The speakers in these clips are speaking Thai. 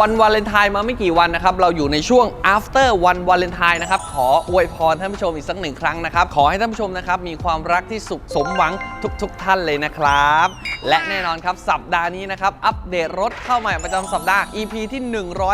วันวาเลนไทน์มาไม่กี่วันนะครับ เราอยู่ในช่วง after วันวาเลนไทน์นะครับ ขออวยพรท่านผู้ชมอีกสักหนึ่งครั้งนะครับ ขอให้ท่านผู้ชมนะครับ มีความรักที่สุขสมหวังทุกๆท่านเลยนะครับ และแน่นอนครับ สัปดาห์นี้นะครับ อัปเดตรถเข้าใหม่ประจำสัปดาห์ EP ที่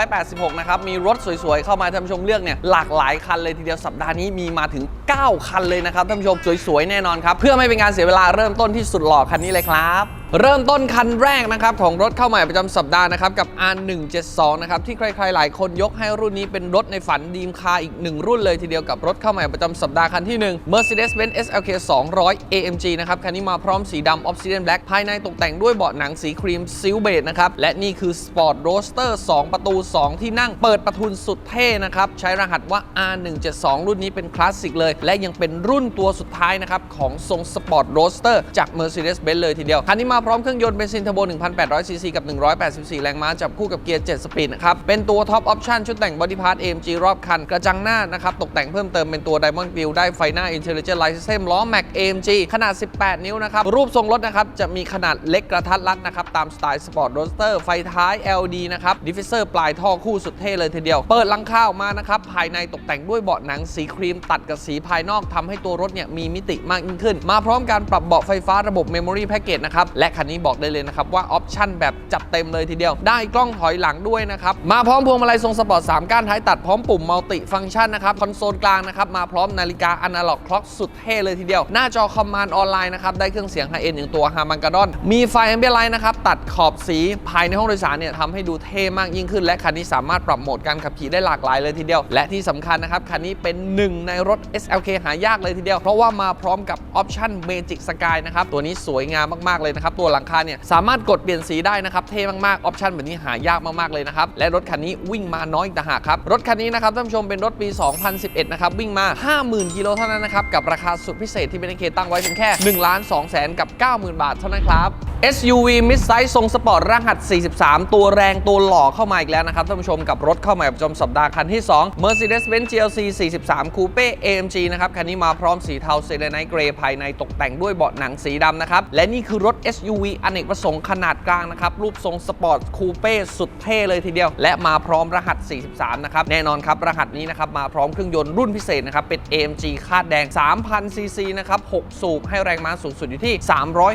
186 นะครับ มีรถสวยๆ เข้ามาท่านผู้ชมเลือกเนี่ยหลากหลายคันเลยทีเดียวสัปดาห์นี้มีมาถึง 9 คันเลยนะครับท่านผู้ชมสวยๆแน่นอนครับเพื่อไม่เป็นการเสียเวลาเริ่มต้นที่สุดหล่อคันนี้เลยครับ เริ่มต้นคันแรกนะครับของรถเข้าใหม่ประจำสัปดาห์นะครับกับ R172 นะครับที่ใครๆหลายคนยกให้รุ่นนี้เป็นรถในฝันดีมคาอีกหนึ่งรุ่นเลยทีเดียวกับรถเข้าใหม่ประจำสัปดาห์คันที่ 1 Mercedes-Benz SLK 200 AMG นะครับคันนี้มาพร้อมสีดำ Obsidian Black ภายในตกแต่งด้วยเบาะหนังสีครีมซิลเบจนะครับและนี่คือ Sport Roadster 2 ประตู 2 ที่นั่งเปิดประทุนสุดเท่นะครับใช้รหัสว่า R172 รุ่นนี้เป็นคลาสสิกเลย และยังเป็นรุ่นตัวสุดท้ายนะครับของทรง Sport Roadster จาก Mercedes-Benz เลยทีเดียวคันนี้มาพร้อมเครื่องยนต์เบนซินเทอร์โบ 1,800 ซีซีกับ 184 แรงม้าจับคู่กับเกียร์ 7 สปีดนะครับ เป็นตัวท็อปออปชั่นชุดแต่งบอดี้พาร์ท AMG รอบคัน กระจังหน้านะครับ ตกแต่งเพิ่มเติมเป็นตัว Diamond Grille ได้ไฟหน้า Intelligent Light System ล้อ Mac AMG ขนาด 18 นิ้วนะครับ รูปทรงรถนะครับ จะมีขนาดเล็กกระทัดรัดนะครับ ตามสไตล์ Sport Roadster ไฟท้าย LED นะครับ Diffuser ปลายท่อคู่สุดเท่เลยทีเดียว เปิดลังคาออกมานะครับภายในตกแต่งด้วยเบาะหนังสีครีมตัดกับสีภายนอกทำให้ตัวรถเนี่ยมีมิติมากยิ่งขึ้น มาพร้อมการปรับเบาะไฟฟ้าระบบ Memory Package นะครับและคันนี้บอกได้เลยนะครับว่าออปชั่นแบบจัดเต็มเลยทีเดียว ได้กล้องถอยหลังด้วยนะครับมาพร้อมพวงมาลัยทรงสปอร์ต3ก้านท้ายตัดพร้อมปุ่มมัลติฟังก์ชันนะครับคอนโซลกลางนะครับมาพร้อมนาฬิกาอนาล็อกคล็อกสุดเท่เลยทีเดียว หน้าจอคอมมานด์ออนไลน์นะครับได้เครื่องเสียงไฮเอ็นอย่างตัวฮามันกาดอนมีไฟแอมเบียไลท์นะครับตัดขอบสีภายในห้องโดยสารเนี่ยทำให้ดูเท่มากยิ่งขึ้น และคันนี้สามารถปรับโหมดการขับขี่ได้หลากหลายเลยทีเดียว และที่สำคัญนะครับคันนี้เป็นหนึ่งในรถ SLK หายากเลยทีเดียว เพราะว่ามาพร้อมกับออปชั่น Magic Sky นะครับตัวนี้สวยงามมากๆเลยนะครับตัวหลังคาเนี่ยสามารถกดเปลี่ยนสีได้นะครับเท่มากๆออปชั่นแบบนี้หายากมากๆเลยนะครับและรถคันนี้วิ่งมาน้อยอีกต่างหากครับรถคันนี้นะครับท่านผู้ชมเป็นรถปี 2011 นะครับวิ่งมา 50,000กิโลเท่านั้นนะครับกับราคาสุดพิเศษที่เป็นเคตั้งไว้เพียงแค่1ล้าน2แสนกับ 90,000 บาทเท่านั้นครับ SUV mid size ทรงสปอร์ตรหัส 43 ตัวแรงตัวหล่อเข้ามาอีกแล้วนะครับท่านผู้ชมกับรถเข้าใหม่ประจำสัปดาห์คันที่ 2 Mercedes-Benz GLC 43 Coupe AMG นะครับ คันนี้มาพร้อมสีเทาเซเลนไนเกรย์ภายในตกแต่งด้วยเบาะหนังสีดำนะครับ และนี่คือรถ SUV อเนกประสงค์ขนาดกลางนะครับ รูปทรงสปอร์ตคูเป้สุดเท่เลยทีเดียว และมาพร้อมรหัส 43 นะครับ แน่นอนครับ รหัสนี้นะครับ มาพร้อมเครื่องยนต์รุ่นพิเศษนะครับ เป็น AMG คาดแดง 3,000ซีซีนะครับ 6 สูบให้แรงม้าสูงสุดอยู่ที่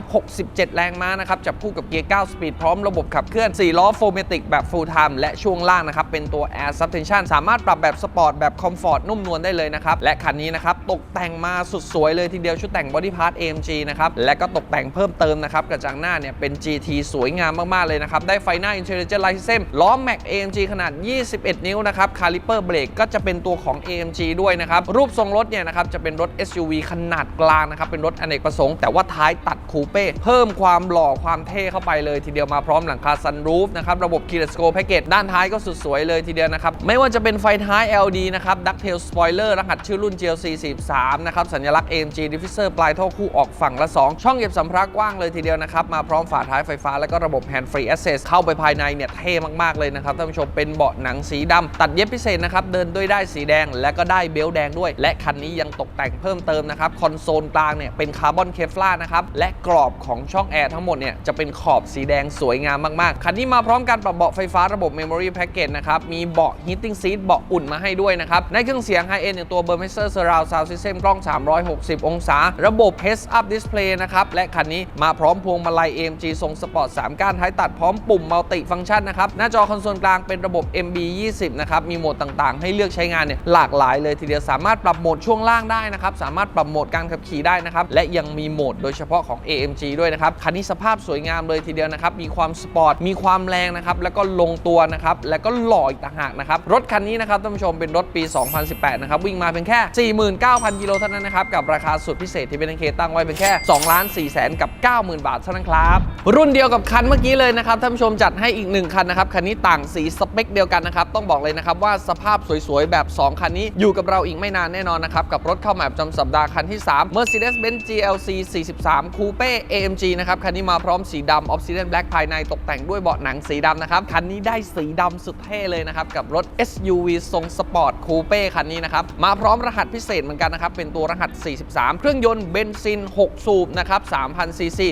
367 แรงม้านะครับจับคู่กับเกียร์ 9 สปีดพร้อมระบบขับเคลื่อน 4 ล้อโฟเมติกแบบ full time และช่วงล่างนะครับเป็นตัว Air Suspension สามารถปรับแบบสปอร์ตแบบคอมฟอร์ตนุ่มนวลได้เลยนะครับ และคันนี้นะครับตกแต่งมาสุดสวยเลยทีเดียวชุดแต่งบอดี้พาร์ท AMG นะครับและก็ตกแต่งเพิ่มเติมนะครับกระจังหน้าเนี่ยเป็น GT สวยงามมากๆเลยนะครับได้ไฟหน้า Intelligent Light System ล้อ Mac AMG ขนาด 21 นิ้วนะครับคาลิเปอร์เบรกก็จะเป็นตัวของ AMG ด้วยนะครับรูปทรงรถเนี่ยนะครับจะเป็นรถ SUV ขนาดกลางนะครับเป็นรถอเนกประสงค์แต่ว่าท้ายตัดคูเป้เพิ่มความหล่อความเท่เข้าไปเลยทีเดียวมาพร้อมหลังคาซันรูฟนะครับระบบ Keyless Go Package ด้านท้ายก็สุดสวยเลยทีเดียวนะครับ ไม่ว่าจะเป็นไฟท้าย LED นะครับ Ducktail Spoiler รหัสชื่อรุ่น GLC 43นะครับสัญลักษณ์ AMG Diffuser ปลายท่อคู่ออกฝั่งละ 2 ช่องเก็บสัมภาระกว้างเลยทีเดียวนะครับ มาพร้อมฝาท้ายไฟฟ้าและก็ระบบ Hand Free Access เข้าไปภายในเนี่ยเท่มากๆเลยนะครับท่านผู้ชมเป็นเบาะหนังสีดำตัดเย็บพิเศษนะครับเดินด้วยได้สีแดงและก็ได้เบลต์แดงด้วย และคันนี้ยังตกแต่งเพิ่มเติมนะครับคอนโซลกลางเนี่ยเป็นคาร์บอนเคฟลาร์นะครับและกรอบของช่องแอร์ทั้งหมดเนี่ยจะเป็นขอบสีแดงสวยงามมากๆ คันนี้มาพร้อมการปรับเบาะไฟฟ้าระบบ Memory Package นะครับ มีเบาะ Heating Seat เบาะอุ่นมาให้ด้วยนะครับ ในเครื่องเสียง High End อย่างตัว Burmester Surround Sound System กล้อง 360 องศา ระบบ Heads Up Display นะครับ และคันนี้มาพร้อมพวงมาลัย AMG ทรงสปอร์ต 3 ก้านท้ายตัดพร้อมปุ่มมัลติฟังก์ชันนะครับ หน้าจอคอนโซลกลางเป็นระบบ MB 20นะครับ มีโหมดต่างๆ ให้เลือกใช้งานเนี่ยหลากหลายเลยทีเดียว สามารถปรับโหมดช่วงล่างได้นะครับ สามารถปรับโหมดการขับขี่ได้นะครับ และยังมีโหมดโดยเฉพาะของ AMG ด้วยนะครับ คันนี้สภาพาพสวยงามเลยทีเดียวนะครับ มีความสปอร์ต มีความแรงนะครับ แล้วก็ลงตัวนะครับ แล้วก็หล่ออีกต่างหากนะครับ รถคันนี้นะครับท่านผู้ชมเป็นรถปี 2018 นะครับ วิ่งมาเพียงแค่ 49,000 กิโลเท่านั้นนะครับ กับราคาสุดพิเศษที่เป็นเคตั้งไว้เพียงแค่2ล้าน4แสนกับ 90,000 บาทเท่านั้นครับ รุ่นเดียวกับคันเมื่อกี้เลยนะครับท่านผู้ชมจัดให้อีกหนึ่งคันนะครับ คันนี้ต่างสีสเปคเดียวกันนะครับ ต้องบอกเลยนะครับว่าสภาพสวยๆ แบบ 2 คันนี้อยู่กับเราอีกไม่นานแน่นอนนะครับ กับรถเข้ามาประจำสัปดาห์คันที่ 3 Mercedes-Benz GLC 43 Coupe AMG นะครับคันนี้มาพร้อมสีดำ Obsidian Black ภายในตกแต่งด้วยเบาะหนังสีดำนะครับ คันนี้ได้สีดำสุดเท่เลยนะครับ กับรถ SUV ทรงสปอร์ตคูเป้คันนี้นะครับ มาพร้อมรหัสพิเศษเหมือนกันนะครับ เป็นตัวรหัส 43 เครื่องยนต์เบนซิน 6 สูบนะครับ3,000ซีซี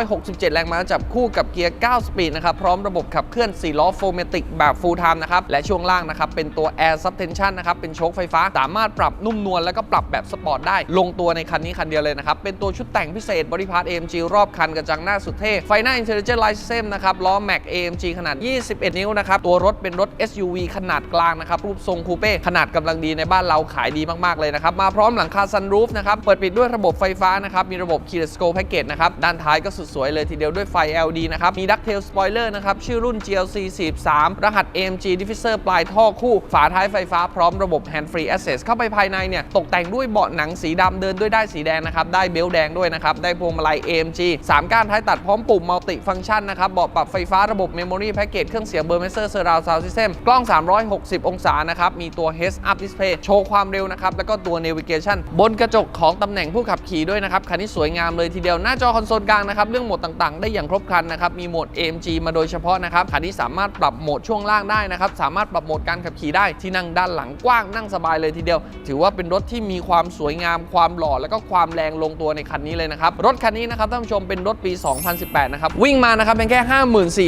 367 แรงม้าจับคู่กับเกียร์ 9 สปีดนะครับ พร้อมระบบขับเคลื่อน4ล้อโฟเมติกแบบ full time นะครับ และช่วงล่างนะครับเป็นตัว Air Suspension นะครับเป็นโช๊คไฟฟ้าสามารถปรับนุ่มนวลแล้วก็ปรับแบบสปอร์ตได้ลงตัวในคันนี้คันเดียวเลยนะครับเป็นตัวชุดแต่งพิเศษบริพาร์ AMG รอบคันกระจังหน้าสุดเท่ ไฟหน้า Intelligent Light System นะครับ ล้อ Mac AMG ขนาด 21 นิ้วนะครับ ตัวรถเป็นรถ SUV ขนาดกลางนะครับ รูปทรงคูเป้ขนาดกำลังดีในบ้านเราขายดีมาก ๆ เลยนะครับ มาพร้อมหลังคา sunroof นะครับ เปิดปิดด้วยระบบไฟฟ้านะครับ มีระบบ keyless go package นะครับ ด้านท้ายก็สุดสวยเลยทีเดียวด้วยไฟ LED นะครับ มี ducktail spoiler นะครับ ชื่อรุ่น GLC 43รหัส AMG diffuser ปลายท่อคู่ ฝาท้ายไฟฟ้าพร้อมระบบ hand free access เข้าไปภายในเนี่ยตกแต่งด้วยเบาะหนังสีดำเดินด้วยได้สีแดงนะครับได้เบลต์แดงด้วยนะครับได้พวงมาลัย AMG 3ก้านท้ายตัดพร้อมปุ่ม multi function นะครับเบาะปรับไฟฟ้าระบบ memory package เครื่องเสียง Burmester surround sound system กล้อง 360 องศานะครับมีตัว heads up display โชว์ความเร็วนะครับแล้วก็ตัว navigation บนกระจกของตำแหน่งผู้ขับขี่ด้วยนะครับคันนี้สวยงามเลยทีเดียวหน้าจอคอนโซลกลางนะครับเรื่องโหมดต่างๆ ได้อย่างครบครันนะครับมีโหมด AMG มาโดยเฉพาะนะครับคันนี้สามารถปรับโหมดช่วงล่างได้นะครับสามารถปรับโหมดการขับขี่ได้ที่นั่งด้านหลังกว้างนั่งสบายเลยทีเดียว ถือว่าเป็นรถที่มีความสวยงามความหล่อ แล้วก็ความแรงลงตัวในคันนี้เลยนะครับรถคันนี้นะครับท่านผู้ชมเป็นรถปี2018 นะครับ วิ่งมานะครับเพียงแค่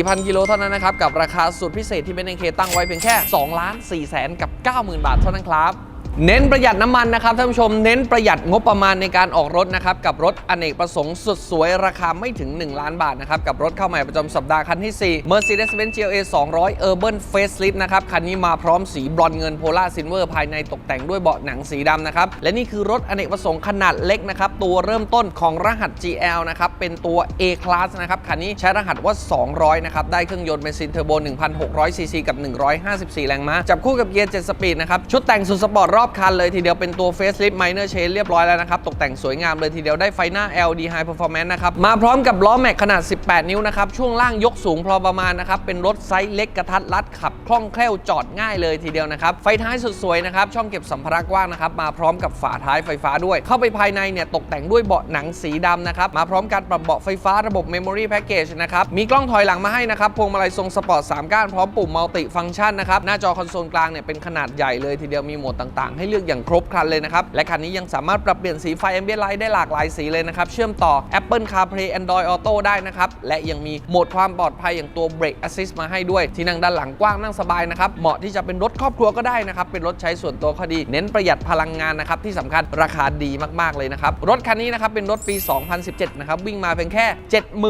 54,000 กิโลเท่านั้นนะครับ กับราคาสุดพิเศษที่เป็นเอเคตั้งไว้เพียงแค่2ล้าน4แสนกับ 90,000 บาทเท่านั้นครับ เน้นประหยัดน้ำมันนะครับท่านผู้ชมเน้นประหยัดงบประมาณในการออกรถนะครับกับรถอเนกประสงค์สุดสวยราคาไม่ถึง 1 ล้านบาทนะครับกับรถเข้าใหม่ประจำสัปดาห์คันที่ 4 Mercedes-Benz GLA 200 Urban Facelift นะครับคันนี้มาพร้อมสีบรอนซ์เงินโพลาซินเวอร์ภายในตกแต่งด้วยเบาะหนังสีดำนะครับและนี่คือรถอเนกประสงค์ขนาดเล็กนะครับตัวเริ่มต้นของรหัส GL นะครับเป็นตัว A Class นะครับคันนี้ใช้รหัสว่า 200 นะครับได้เครื่องยนต์เบนซินเทอร์โบ 1,600ซีซีกับ 154 แรงม้าจับคู่กับเกียร์7สปีดนะครับชุดแต่งสุดสปอร์ตอบคันเลยทีเดียวเป็นตัว Facelift Minor Change เรียบร้อยแล้วนะครับ ตกแต่งสวยงามเลยทีเดียวได้ไฟหน้า LED High Performance นะครับ มาพร้อมกับล้อแม็กขนาด 18 นิ้วนะครับ ช่วงล่างยกสูงพอประมาณนะครับ เป็นรถไซส์เล็กกระทัดรัดขับคล่องแคล่วจอดง่ายเลยทีเดียวนะครับ ไฟท้ายสุดสวยนะครับ ช่องเก็บสัมภาระกว้างนะครับ มาพร้อมกับฝาท้ายไฟฟ้าด้วย เข้าไปภายในเนี่ยตกแต่งด้วยเบาะหนังสีดำนะครับ มาพร้อมการปรับเบาะไฟฟ้าระบบ Memory Package นะครับ มีกล้องถอยหลังมาให้นะครับพวงมาลัยทรงสปอร์ต3ก้านพร้อมปุ่ม Multi Function นะครับหน้าจอคอนโซลกลางเนี่ยเป็นขนาดใหญ่เลยทีเดียวมีโหมดต่างๆ ให้เลือกอย่างครบครันเลยนะครับ และคันนี้ยังสามารถปรับเปลี่ยนสีไฟ Ambient Light ได้หลากหลายสีเลยนะครับ เชื่อมต่อ Apple CarPlay Android Auto ได้นะครับ และยังมีโหมดความปลอดภัยอย่างตัว Brake Assist มาให้ด้วย ที่นั่งด้านหลังกว้างนั่งสบายนะครับ เหมาะที่จะเป็นรถครอบครัวก็ได้นะครับ เป็นรถใช้ส่วนตัวข้อดี เน้นประหยัดพลังงานนะครับ ที่สำคัญราคาดีมากๆเลยนะครับ รถคันนี้นะครับเป็นรถปี 2017 นะครับ วิ่งมาเพียงแค่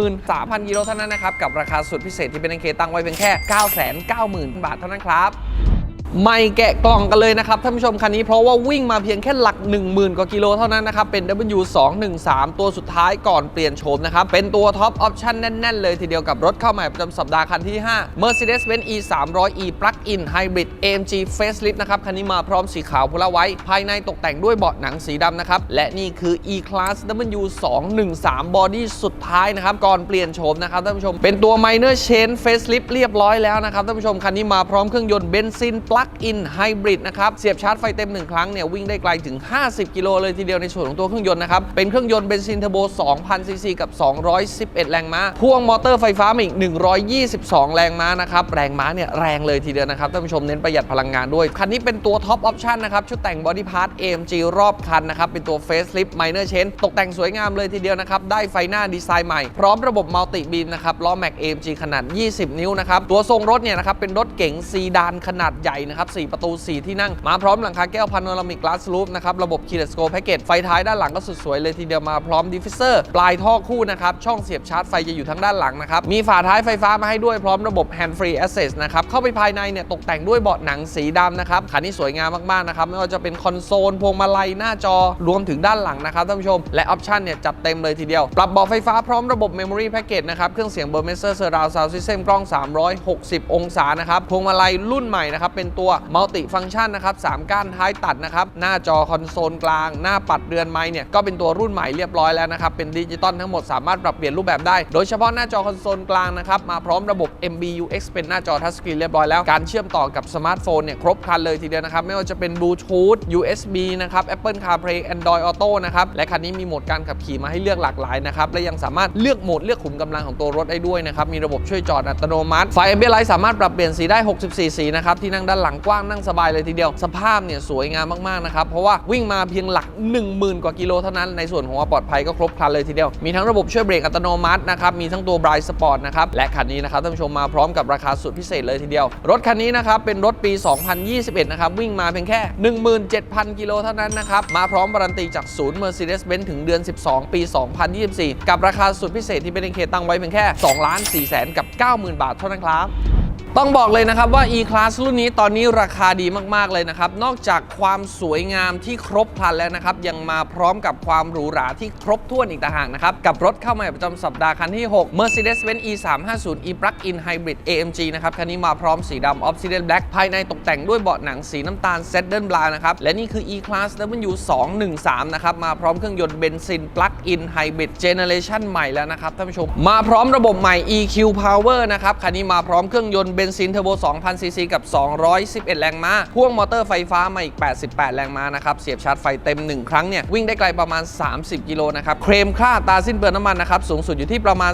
73,000กิโลเท่านั้นนะครับ กับราคาสุดพิเศษที่เป็นเคตั้งไว้เพียงแค่ 990,000 บาทเท่านั้นครับ ไม่แกะกล่องกันเลยนะครับท่านผู้ชมคันนี้เพราะว่าวิ่งมาเพียงแค่หลัก 10,000 กว่ากิโลเท่านั้นนะครับ เป็น W213 ตัวสุดท้ายก่อนเปลี่ยนโฉมนะครับ เป็นตัวท็อปออปชั่นแน่น ๆ เลยทีเดียวกับรถเข้าใหม่ประจำสัปดาห์คันที่ 5 Mercedes-Benz E 300 E Plug-in Hybrid AMG Facelift นะครับ คันนี้มาพร้อมสีขาวพลาไว้ ภายในตกแต่งด้วยเบาะหนังสีดำนะครับ และนี่คือ E Class W213 Body สุดท้ายนะครับก่อนเปลี่ยนโฉมนะครับท่านผู้ชมเป็นตัว Minor Change Facelift เรียบร้อยแล้วนะครับท่านผู้ชมคันนี้มาพร้อมเครื่องยนต์เบนซินปล Plug-in Hybrid นะครับเสียบชาร์จไฟเต็ม 1 ครั้งเนี่ยวิ่งได้ไกลถึง 50 กิโลเลยทีเดียวในส่วนของตัวเครื่องยนต์นะครับเป็นเครื่องยนต์เบนซินเทอร์โบ2,000ซีซีกับ 211 แรงม้าพ่วงมอเตอร์ไฟฟ้ามาอีก 122 แรงม้านะครับแรงม้าเนี่ยแรงเลยทีเดียวนะครับท่านผู้ชมเน้นประหยัดพลังงานด้วย คันนี้เป็นตัวท็อปออปชั่นนะครับชุดแต่งบอดี้พาร์ท AMG รอบคันนะครับเป็นตัว Facelift Minor Change ตกแต่งสวยงามเลยทีเดียวนะครับได้ไฟหน้าดีไซน์ใหม่พร้อมระบบมัลติบีมนะครับล้อแม็ก AMG ขนาด 20 นิ้วนะครับตัวทรงรถเนี่ยนะครับเป็นรถเก๋งซีดานขนาดใหญ่นะครับ 4 ประตู 4 ที่นั่ง มาพร้อมหลังคาแก้วพาโนรามิกกลาสลูปนะครับ ระบบ Keyless Go Package ไฟท้ายด้านหลังก็สุดสวยเลยทีเดียวมาพร้อมดิฟฟิเซอร์ปลายท่อคู่นะครับ ช่องเสียบชาร์จไฟจะอยู่ทางด้านหลังนะครับ มีฝาท้ายไฟฟ้ามาให้ด้วยพร้อมระบบ Hand Free Access นะครับ เข้าไปภายในเนี่ยตกแต่งด้วยเบาะหนังสีดำนะครับคันนี้สวยงามมากๆนะครับไม่ว่าจะเป็นคอนโซลพวงมาลัยหน้าจอรวมถึงด้านหลังนะครับท่านผู้ชมและออปชันเนี่ยจัดเต็มเลยทีเดียวปรับเบาะไฟฟ้าพร้อมระบบ Memory Package นะครับเครื่องเสียง Burmester Surround Sound System กล้อง 360 องศานะครับพวงมาลัยรุ่นใหม่นะครับเป็นตตัวมัลติฟัง c t ชันนะครับสามก้านท้ายตัดนะครับ หน้าจอคอนโซลกลาง หน้าปัดเรือนไม้เนี่ย ก็เป็นตัวรุ่นใหม่เรียบร้อยแล้วนะครับ เป็นดิจิตอลทั้งหมดสามารถปรับเปลี่ยนรูปแบบได้ โดยเฉพาะหน้าจอคอนโซลกลางนะครับ มาพร้อมระบบ MBUX เป็นหน้าจอทัชสกรีนเรียบร้อยแล้ว การเชื่อมต่อกับสมาร์ทโฟนเนี่ยครบครันเลยทีเดียวนะครับ ไม่ว่าจะเป็นบลูทูธ USB นะครับ Apple CarPlay Android Auto นะครับ และคันนี้มีโหมดการขับขี่มาให้เลือกหลากหลายนะครับ และยังสามารถเลือกโหมดเลือกขุมกำลังของตัวรถได้ด้วยนะครับ มีระบบช่วยจอดอัตโนมัติ ไฟ Ambient Light สามารถปรับเปลี่ยนสีได้ 64 สีนะครับ ที่นั่งด้านหลังังกว้างนั่งสบายเลยทีเดียว สภาพเนี่ยสวยงามมากๆนะครับ เพราะว่าวิ่งมาเพียงหลัก 10,000 กว่ากิโลเท่านั้น ในส่วนของความปลอดภัยก็ครบครันเลยทีเดียว มีทั้งระบบช่วยเบรกอัตโนมัตินะครับ มีทั้งตัว Bright Sport นะครับ และคันนี้นะครับท่านผู้ชมมาพร้อมกับราคาสุดพิเศษเลยทีเดียว รถคันนี้นะครับเป็นรถปี 2021 นะครับวิ่งมาเพียงแค่ 17,000 กิโลเท่านั้นนะครับมาพร้อมการันตีจากศูนย์ Mercedes-Benz ถึงเดือน 12 ปี 2024 กับราคาสุดพิเศษที่เป็นเคตั้งไว้เพียงแค่2ล้าน4แสนกับ 90,000 บาทเท่านั้นครับ ต้องบอกเลยนะครับว่า E-Class รุ่นนี้ตอนนี้ราคาดีมาก ๆ เลยนะครับ นอกจากความสวยงามที่ครบครันแล้วนะครับ ยังมาพร้อมกับความหรูหราที่ครบถ้วนอีกต่างหากนะครับ กับรถเข้ามาประจำสัปดาห์คันที่ 6 Mercedes-Benz E350 E Plug-in Hybrid AMG นะครับ คันนี้มาพร้อมสีดำ Obsidian Black ภายในตกแต่งด้วยเบาะหนังสีน้ำตาล Saddle Black นะครับ และนี่คือ E-Class W213 นะครับมาพร้อมเครื่องยนต์เบนซิน Plug-in Hybrid Generation ใหม่แล้วนะครับท่านผู้ชมมาพร้อมระบบใหม่ EQ Power นะครับคันนี้มาพร้อมเครื่องยนต์บนซินเทอร์โบ2,000ซีซีกับ 211 แรงม้า พ่วงมอเตอร์ไฟฟ้ามาอีก 88 แรงม้านะครับ เสียบชาร์จไฟเต็ม 1 ครั้งเนี่ย วิ่งได้ไกลประมาณ 30 กิโลนะครับ เคลมค่าตาสิ้นเปลืองน้ำมันนะครับ สูงสุดอยู่ที่ประมาณ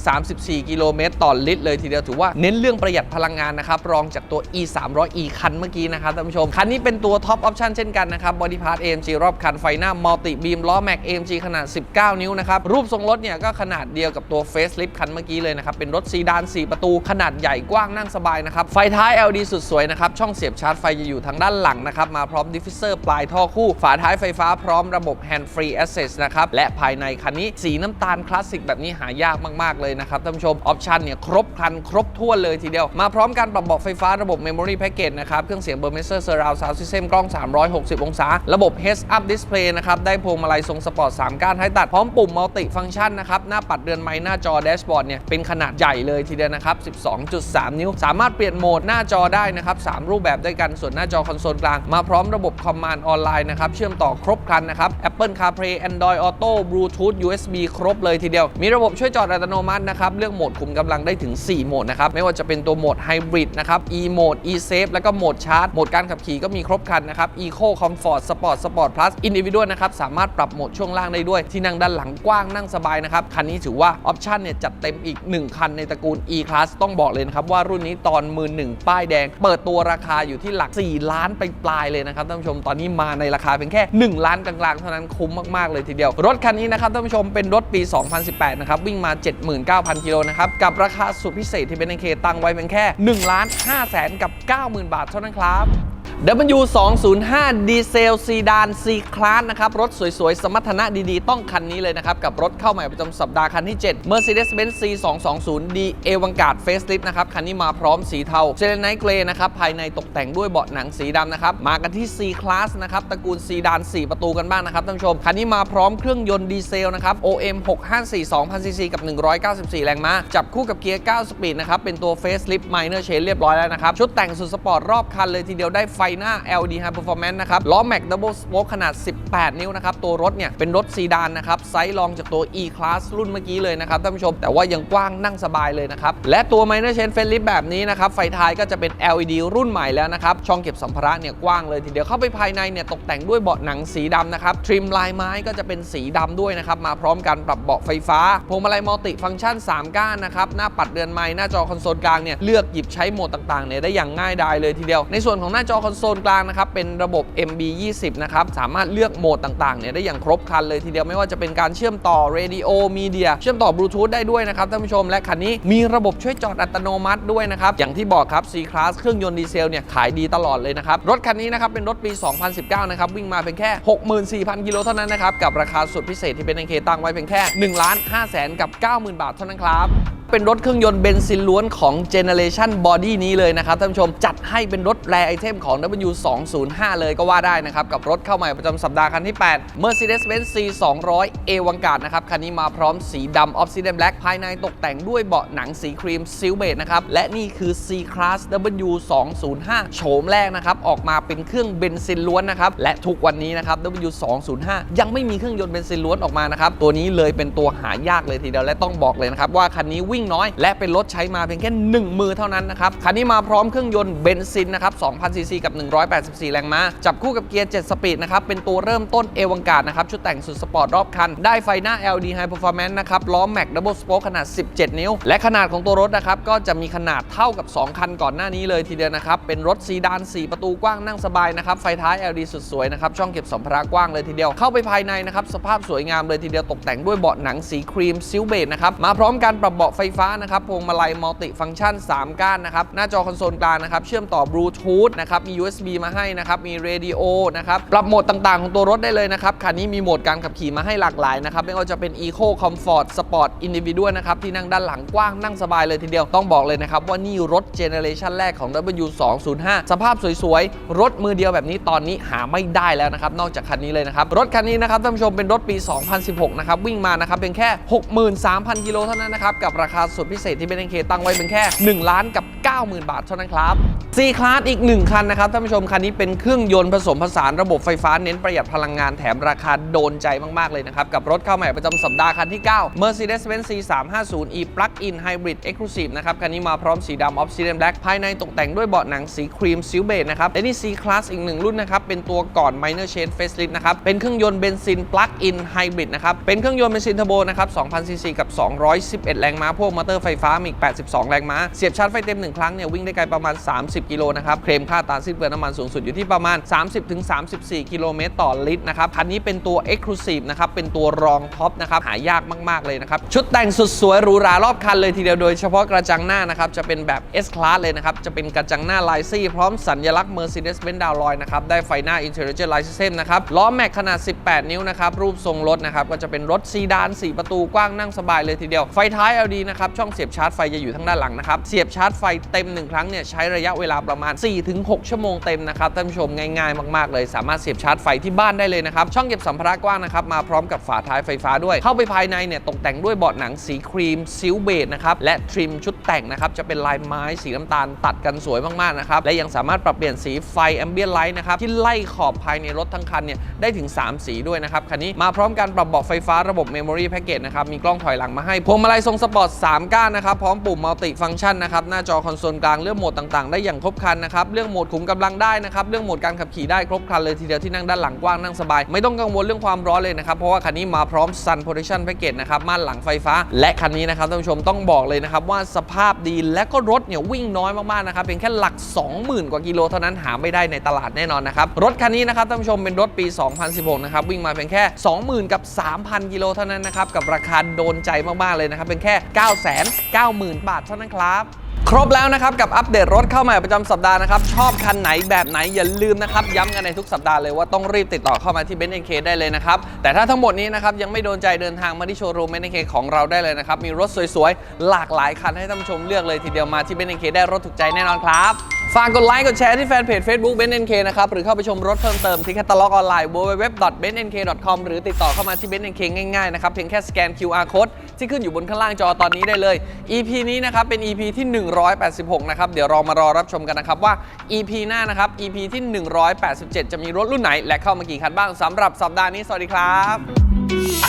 30-34 กิโลเมตรต่อลิตรเลยทีเดียวถือว่าเน้นเรื่องประหยัดพลังงานนะครับรองจากตัว e 3 0 0 e คันเมื่อกี้นะครับท่านผู้ชม คันนี้เป็นตัวท็อปออปชันเช่นกันนะครับบอดี้พาร์ท AMG รอบคันไฟหน้ามัลติบีมล้อแม็ก AMG ขนาด 19 นิ้วนะครับรูปทรงรถเนี่ยก็ขนาดเดียวกับตัวเฟสลิฟคันเมื่อกี้เลยนะครับเป็นรถซีดาน 4 ประตูขนาดใหญ่กว้างนั่งสบายนะครับ ไฟท้าย LED สุดสวยนะครับ ช่องเสียบชาร์จไฟจะอยู่ทางด้านหลังนะครับ มาพร้อมดิฟฟิเซอร์ปลายท่อคู่ ฝาท้ายไฟฟ้าพร้อมระบบ Hand Free Access นะครับ และภายในคันนี้สีน้ำตาลคลาสสิกแบบนี้หายากมาก ๆ เลยนะครับท่านผู้ชม ออปชันเนี่ยครบครันครบถ้วนเลยทีเดียว มาพร้อมการปรับเบาะไฟฟ้าระบบ Memory Package นะครับ เครื่องเสียง Burmester Surround Sound System กล้อง 360 องศา ระบบ Heads Up Display นะครับได้พวงมาลัยทรงสปอร์ต3ก้านท้ตัดพร้อมปุ่ม Multi Function นะครับหน้าปัดเรือนไม้หน้าจอแดชบอร์ดเนี่ยเป็นขนาดใหญ่เลยทีเดียวนะครับ12.3นิ้ว สามารถเปลี่ยนโหมดหน้าจอได้นะครับ 3 รูปแบบด้วยกัน ส่วนหน้าจอคอนโซลกลาง มาพร้อมระบบคอมมานด์ออนไลน์นะครับ เชื่อมต่อครบครันนะครับ Apple CarPlay Android Auto Bluetooth USB ครบเลยทีเดียว มีระบบช่วยจอดอัตโนมัตินะครับ เลือกโหมดคุมกำลังได้ถึง 4 โหมดนะครับ ไม่ว่าจะเป็นตัวโหมด Hybrid นะครับ E โหมด E Safe แล้วก็โหมดชาร์จ โหมดการขับขี่ก็มีครบครันนะครับ Eco Comfort Sport Sport Plus Individual นะครับ สามารถปรับโหมดช่วงล่างได้ด้วย ที่นั่งด้านหลังกว้างนั่งสบายนะครับ คันนี้ถือว่าออปชันเนี่ยจัดเต็มอีก 1 คันในตระกูล E Class ต้องบอกเลยนะครับว่ารุ่นนี้ตอนมือหนึ่งป้ายแดง เปิดตัวราคาอยู่ที่หลัก 4 ล้านไปปลายเลยนะครับท่านผู้ชมตอนนี้มาในราคาเพียงแค่ 1 ล้านกลางๆ เท่านั้นคุ้มมากๆเลยทีเดียว รถคันนี้นะครับท่านผู้ชมเป็นรถปี 2018 นะครับ วิ่งมา 79,000 กิโลนะครับ กับราคาสุดพิเศษที่เป็นเคตั้งไว้เพียงแค่1ล้าน5แสนกับ 90,000 บาทเท่านั้นครับ W205 ดีเซลซีดาน C Class นะครับ รถสวยๆ สมรรถนะดีๆ ต้องคันนี้เลยนะครับ กับรถเข้าใหม่ประจำสัปดาห์คันที่ 7 Mercedes-Benz C220D a v a n g a r d Facelift นะครับ คันนี้มาพร้อมสีเทาเซเลนไนเกรนะครับ ภายในตกแต่งด้วยเบาะหนังสีดำนะครับ มากันที่ C Class นะครับ ตระกูลซีดาน 4 ประตูกันบ้างนะครับท่านผู้ชม คันนี้มาพร้อมเครื่องยนต์ดีเซลนะครับ OM 654 2000 cc กับ 194 แรงม้าจับคู่กับเกียร์ 9 สปีดนะครับเป็นตัว Facelift Minor Change เรียบร้อยแล้วนะครับชุดแต่งสุดสปอร์ตรอบคันเลยทีเดียวได้ไฟหน้า LD High Performance นะครับ ล้อ Mac Double Spoke ขนาด 18 นิ้วนะครับ ตัวรถเนี่ยเป็นรถซีดานนะครับ ไซส์รองจากตัว E Class รุ่นเมื่อกี้เลยนะครับท่านผู้ชม แต่ว่ายังกว้างนั่งสบายเลยนะครับ และตัว Minor Change f a c e Lift แบบนี้นะครับ ไฟท้ายก็จะเป็น LED รุ่นใหม่แล้วนะครับ ช่องเก็บสัมภาระเนี่ยกว้างเลยทีเดียวเข้าไปภายในเนี่ยตกแต่งด้วยเบาะหนังสีดำนะครับทริมลายไม้ก็จะเป็นสีดำด้วยนะครับมาพร้อมกันปรับเบาะไฟฟ้าพวงมาลัยมัลติฟังก์ชัน 3 ก้านนะครับหน้าปัดเรือนไม้หน้าจอคอนโซลกลางเนี่ยเลือกหยิบใช้โหมดต่างๆเนี่ยได้อย่างง่ายดายเลยทีเดียวในส่วนของหน้าจอคอนโซลกลางนะครับเป็นระบบ MB20 นะครับสามารถเลือกโหมดต่างๆเนี่ยได้อย่างครบครันเลยทีเดียวไม่ว่าจะเป็นการเชื่อมต่อเรดิโอมีเดียเชื่อมต่อบลูทูธได้ด้วยนะครับท่านผู้ชมและคันนี้มีระบบช่วยจอดอัตโนมัติด้วยนะครับอย่างที่บอกครับ C Class เครื่องยนต์ดีเซลเนี่ยขายดีตลอดเลยนะครับรถคันนี้นะครับเป็นรถปี 2019 นะครับวิ่งมาเพียงแค่ 64,000 กิโลเท่านั้นนะครับกับราคาสุดพิเศษที่เป็นเคตั้งไว้เพียงแค่1ล้าน5แสนกับ 90,000 บาทเท่านั้นครับ เป็นรถเครื่องยนต์เบนซินล้วนของ Generation Body นี้เลยนะครับท่านผู้ชมจัดให้เป็นรถแรไอเทมของ W205 เลยก็ว่าได้นะครับ กับรถเข้าใหม่ประจำสัปดาห์คันที่ 8 Mercedes-Benz C200 A วังการนะครับ คันนี้มาพร้อมสีดำ Obsidian Black ภายในตกแต่งด้วยเบาะหนังสีครีมซิลเบตนะครับ และนี่คือ C Class W205 โฉมแรกนะครับ ออกมาเป็นเครื่องเบนซินล้วนนะครับ และทุกวันนี้นะครับ W205 ยังไม่มีเครื่องยนต์เบนซินล้วนออกมานะครับตัวนี้เลยเป็นตัวหายากเลยทีเดียวและต้องบอกเลยนะครับว่าคันนี้วิงน้อย และเป็นรถใช้มาเพียงแค่1มือเท่านั้นนะครับคันนี้มาพร้อมเครื่องยนต์เบนซินนะครับ2,000ซีซีกับ 184 แรงม้า จับคู่กับเกียร์ 7 สปีดนะครับเป็นตัวเริ่มต้นเอวังการนะครับชุดแต่งสุดสปอร์ตรอบคัน ได้ไฟหน้า LED High Performance นะครับล้อแม็กดับเบิลสโป๊กขนาด 17 นิ้ว และขนาดของตัวรถนะครับก็จะมีขนาดเท่ากับ 2 คันก่อนหน้านี้เลยทีเดียวนะครับเป็นรถซีดาน 4 ประตูกว้างนั่งสบายนะครับไฟท้าย LED สุดสวยนะครับช่องเก็บสัมภาระกว้างเลยทีเดียวเข้าไปภายในนะครับสภาพสวยงามเลยทีเดียวตกแต่งด้วยเบาะหนังสีครีมซิลเบตนะครับมาพร้อมการปรับเบาะไฟฟ้านะครับพวงมาลัยมัลติฟังก์ชัน 3 ก้านนะครับ หน้าจอคอนโซลกลางนะครับ เชื่อมต่อบลูทูธนะครับ มี USB มาให้นะครับ มีเรดิโอนะครับ ปรับโหมดต่างๆ ของตัวรถได้เลยนะครับ คันนี้มีโหมดการขับขี่มาให้หลากหลายนะครับ ไม่ว่าจะเป็น Eco Comfort Sport Individual นะครับ ที่นั่งด้านหลังกว้างนั่งสบายเลยทีเดียว ต้องบอกเลยนะครับว่านี่รถเจเนเรชันแรกของ W205 สภาพสวยๆ รถมือเดียวแบบนี้ตอนนี้หาไม่ได้แล้วนะครับ นอกจากคันนี้เลยนะครับ รถคันนี้นะครับท่านผู้ชมเป็นรถปี 2016 นะครับ วิ่งมานะครับเป็นแค่ 63,000 กิโลเท่านั้นนะครับ กับราคาสุดพิเศษที่เบนเคตั้งไว้เป็นแค่ 1 ล้านกับ 90,000 บาทเท่านั้นครับ C Class อีก 1 คันนะครับท่านผู้ชม คันนี้เป็นเครื่องยนต์ผสมผสานระบบไฟฟ้าเน้นประหยัดพลังงานแถมราคาโดนใจมาก ๆ เลยนะครับ กับรถเข้าใหม่ประจำสัปดาห์คันที่ 9 Mercedes-Benz C350e Plug-in Hybrid Exclusive นะครับ คันนี้มาพร้อมสีดำ Obsidian Black ภายในตกแต่งด้วยเบาะหนังสีครีมซิลเบตนะครับและนี่ C Class อีกหนึ่งรุ่นนะครับ เป็นตัวก่อน Minor Change Facelift นะครับ เป็นเครื่องยนต์เบนซิน Plug-in Hybrid นะครับ เป็นเครื่องยนต์เบนซินเทอร์โบนะครับ2,000ซีซีกับ 211 แรงม้าพวกมอเตอร์ไฟฟ้ามีอีก82 แรงม้าเสียบชาร์จไฟเต็ม1ครั้งเนี่ยวิ่งได้ไกลประมาณ 30กิโลนะครับ เคลมค่าตาสิ้นเปลืองน้ำมันสูงสุดอยู่ที่ประมาณ 30-34 กิโลเมตรต่อลิตรนะครับ คันนี้เป็นตัว Exclusive นะครับ เป็นตัวรองท็อปนะครับ หายากมาก ๆ เลยนะครับ ชุดแต่งสุดสวยหรูหรารอบคันเลยทีเดียวโดยเฉพาะกระจังหน้านะครับ จะเป็นแบบ S Class เลยนะครับ จะเป็นกระจังหน้าลายซี่พร้อมสัญลักษณ์ Mercedes-Benz ดาวลอยนะครับ ได้ไฟหน้า Intelligent Light System นะครับ ล้อแม็กขนาด 18 นิ้วนะครับ รูปทรงรถนะครับ ก็จะเป็นรถซีดาน 4 ประตูกว้างนั่งสบายเลยทีเดียว ไฟท้าย LED นะครับ ช่องเสียบชาร์จไฟจะอยู่ทางด้านหลังนะครับ เสียบชาร์จไฟเต็ม1ครั้งเนี่ยใช้ระยะเวลาประมาณ 4-6 ชั่วโมงเต็มนะครับท่านผู้ชมง่ายๆ มากๆเลย สามารถเสียบชาร์จไฟที่บ้านได้เลยนะครับ ช่องเก็บสัมภาระกว้างนะครับ มาพร้อมกับฝาท้ายไฟฟ้าด้วย เข้าไปภายในเนี่ยตกแต่งด้วยเบาะหนังสีครีมซิลเบตนะครับ และทริมชุดแต่งนะครับ จะเป็นลายไม้สีน้ำตาลตัดกันสวยมากๆนะครับ และยังสามารถปรับเปลี่ยนสีไฟแอมเบียนไลท์นะครับ ที่ไล่ขอบภายในรถทั้งคันเนี่ยได้ถึง 3 สีด้วยนะครับ คันนี้มาพร้อมการปรับเบาะไฟฟ้าระบบ Memory Package นะครับ มีกล้องถอยหลังมาให้ พวงมาลัยทรงสปอร์ต 3 ก้านนะครับ พร้อมปุ่มมัลติฟังก์ชันนะครับ หน้าจอคอนโซลกลางเลือกโหมดต่างๆ ได้อย่างครบครันนะครับเรื่องโหมดขุมกำลังได้นะครับเรื่องโหมดการขับขี่ได้ครบครันเลยทีเดียวที่นั่งด้านหลังกว้างนั่งสบาย ไม่ต้องกังวลเรื่องความร้อนเลยนะครับเพราะว่าคันนี้มาพร้อม Sun Protection Package นะครับม่านหลังไฟฟ้า และคันนี้นะครับท่านผู้ชมต้องบอกเลยนะครับว่าสภาพดีและก็รถเนี่ยวิ่งน้อยมากๆนะครับเพียงแค่หลัก 20,000 กว่ากิโลเท่านั้นหาไม่ได้ในตลาดแน่นอนนะครับรถคันนี้นะครับท่านผู้ชมเป็นรถปี 2016 นะครับวิ่งมาเพียงแค่ 20,000 กับ 3,000 กิโลเท่านั้นนะครับกับราคาโดนใจมากๆเลยนะครับเป็นแค่ 990,000 บาทเท่านั้นครับ ครบแล้วนะครับ กับอัปเดตรถเข้าใหม่ประจำสัปดาห์นะครับ ชอบคันไหนแบบไหนอย่าลืมนะครับ ย้ำกันในทุกสัปดาห์เลยว่าต้องรีบติดต่อเข้ามาที่เบนซ์เอ็นเคได้เลยนะครับ แต่ถ้าทั้งหมดนี้นะครับ ยังไม่โดนใจเดินทางมาที่โชว์รูมเบนซ์เอ็นเคของเราได้เลยนะครับ มีรถสวยๆ หลากหลายคันให้ท่านผู้ชมเลือกเลยทีเดียวมาที่เบนซ์เอ็นเคได้รถถูกใจแน่นอนครับ ฝากกดไลค์กดแชร์ที่แฟนเพจ Facebook b e n n k นะครับ หรือเข้าไปชมรถเพิ่มเติมที่แคตตาล็อกออนไลน์ www.bennk.com หรือติดต่อเข้ามาที่ b e n n k ง่ายๆนะครับ เพียงแค่สแกน QR code ที่ขึ้นอยู่บนข้างล่างจอตอนนี้ได้เลย EP นี้นะครับ เป็น EP ที่ 186 นะครับ เดี๋ยวเรามารอรับชมกันนะครับว่า EP หน้านะครับ EP ที่ 187 จะมีรถรุ่นไหน และเข้ามากี่คันบ้างสำหรับสัปดาห์นี้สวัสดีครับ